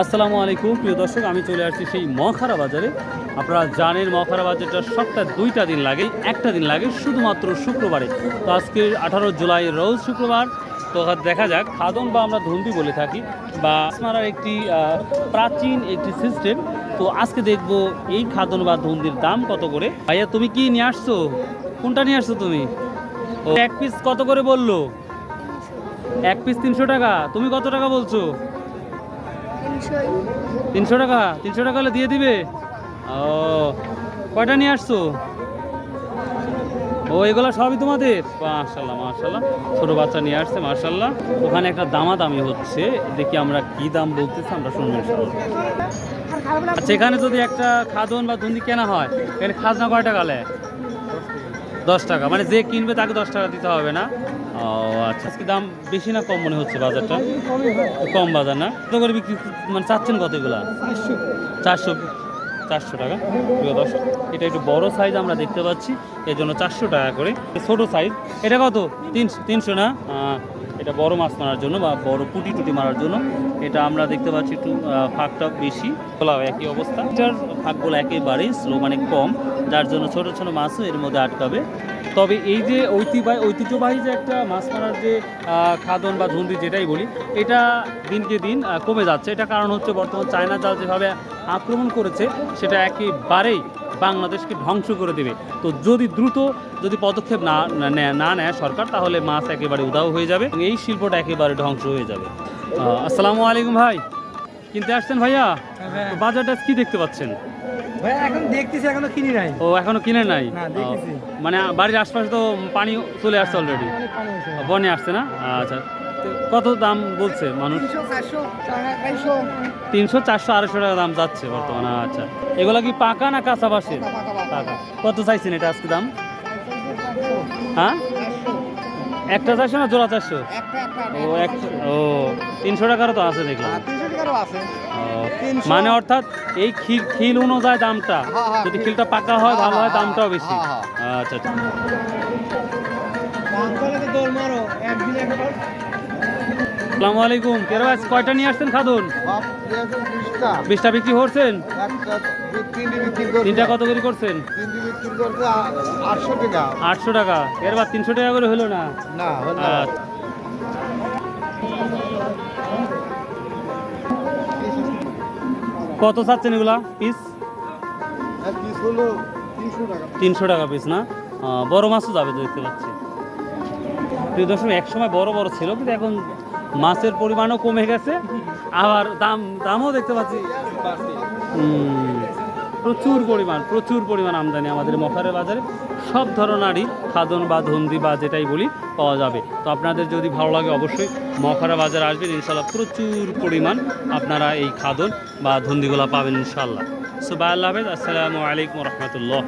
আসসালামু আলাইকুম, প্রিয় দর্শক, আমি চলে আসছি সেই মখারা বাজারে। আপনারা জানেন মখারা বাজারটা সপ্তাহে দুইটা দিন লাগে, একটা দিন লাগে, শুধুমাত্র শুক্রবারে। তো আজকে আঠারো জুলাই রোজ শুক্রবার। তো দেখা যাক, খাদন বা আমরা ধন্দি বলে থাকি, বা আসমারার একটি প্রাচীন একটি সিস্টেম তো আজকে দেখব এই খাদন বা ধন্দির দাম কত করে। ভাইয়া, তুমি কি নিয়ে আসছো? কোনটা নিয়ে আসছো তুমি? এক পিস কত করে বলল? এক পিস তিনশো টাকা। তুমি কত টাকা বলছো? তিনশো টাকা। তিনশো টাকা হলে দিয়ে দিবে? ও, কয়টা নিয়ে আসছো? ও, এগুলো সবই তোমাদের? মার্শাল্লাহ মার্শাল্লাহ ছোট বাচ্চা নিয়ে আসছে মার্শাল্লাহ ওখানে একটা দামাদামি হচ্ছে। দেখি আমরা কি দাম বলতেছি, আমরা শুনব ইনশাল্লাহ আচ্ছা যদি একটা খাদন বা ধুন্দি কেনা হয়, এখানে খাজনা কয় টাকা নেয় দশ টাকা। মানে যে কিনবে তাকে দশ টাকা দিতে হবে না? ও আচ্ছা। আজকে দাম বেশি না কম মনে হচ্ছে বাজারটা? কম বাজার না? কত করে বিক্রি মানে চাচ্ছেন কত এগুলা? চারশো। চারশো টাকা। প্রিয় এটা একটু বড় সাইজ আমরা দেখতে পাচ্ছি। এর জন্য চারশো টাকা করে। ছোট সাইজ এটা কত? তিনশো তিনশো না? এটা বড় মাছ মারার জন্য বা বড় পুটি টুটি মারার জন্য। এটা আমরা দেখতে পাচ্ছি একটু ফাঁকটা বেশি। খোলাও একই অবস্থা। এটার ফাঁকগুলো একেবারেই স্লো মানে কম। যার জন্য ছোট ছোট মাছও এর মধ্যে আটকাবে। তবে এই যে ঐতিহ্যবাহী ঐতিহ্যবাহী যে একটা মাছ মারার যে খাদন বা ধুন্দি যেটাই বলি এটা দিনকে দিন কমে যাচ্ছে। এটা কারণ হচ্ছে বর্তমান চায়না জাল যেভাবে আক্রমণ করেছে সেটা একেবারেই বাংলাদেশকে ধ্বংস করে দেবে। তো যদি দ্রুত যদি পদক্ষেপ না না নেয় না নেয় সরকার তাহলে মাছ একেবারে উদাও হয়ে যাবে এই শিল্পটা একেবারে ধ্বংস হয়ে যাবে। আসসালামু আলাইকুম ভাই। কিনতে আসছেন ভাইয়া? হ্যাঁ। বাজারটা কি দেখতে পাচ্ছেন? এখন দেখতেছি এখনও কিনি নাই। ও এখনও কিনে নাই? মানে বাড়ির আশপাশে তো পানি চলে আসছে অলরেডি আছে। বনে আসছে না? আচ্ছা। কত দাম বলছে মানুষ? তিনশো, চারশো, আড়াইশো, টাকা দাম যাচ্ছে বর্তমানে আচ্ছা। এগুলা কি পাকা না কাঁচা বাসের পাকা, কত চাইছেন এটা আজকে দাম? হ্যাঁ? একটা চারশো না জোড়া চারশো? ও এক ও তিনশো টাকারও তো আছে দেখলাম। তিনশো। মানে অর্থাৎ এই খিল খিল অনুযায়ী দামটা হ্যাঁ, হ্যাঁ, যদি খিলটা পাকা হয় ভালো হয় হ্যাঁ, দামটাও বেশি। হ্যাঁ, আচ্ছা আচ্ছা। আসসালামু আলাইকুম। কেরো কয়টা নিয়ে আসছেন খাদুন? বিশটা বিক্রি করছেন? তিনটি কত করে করছেন? আটশো টাকা। আটশো টাকা এর বা তিনশো টাকা করে হলো না? না আচ্ছা। কত চাচ্ছেন এগুলা পিস তিনশো টাকা পিস না? বড় মাছও যাবে দেখতে পাচ্ছি। প্রিয় দর্শক এক সময় বড় বড় ছিল কিন্তু এখন মাছের পরিমাণও কমে গেছে। আবার দাম, দামও দেখতে পাচ্ছি। প্রচুর পরিমাণ প্রচুর পরিমাণ আমদানি আমাদের মখারের বাজারে। সব ধরনেরই খাদন বা ধন্দি বা যেটাই বলি পাওয়া যাবে। তো আপনাদের যদি ভালো লাগে অবশ্যই মখারা বাজারে আসবেন, ইনশাল্লাহ প্রচুর পরিমাণ আপনারা এই খাদন বা ধন্দিগুলা পাবেন, ইনশাল্লাহ। সো, বাই আল্লাহ হাফেজ, আসসালামু আলাইকুম রহমতুল্লাহ।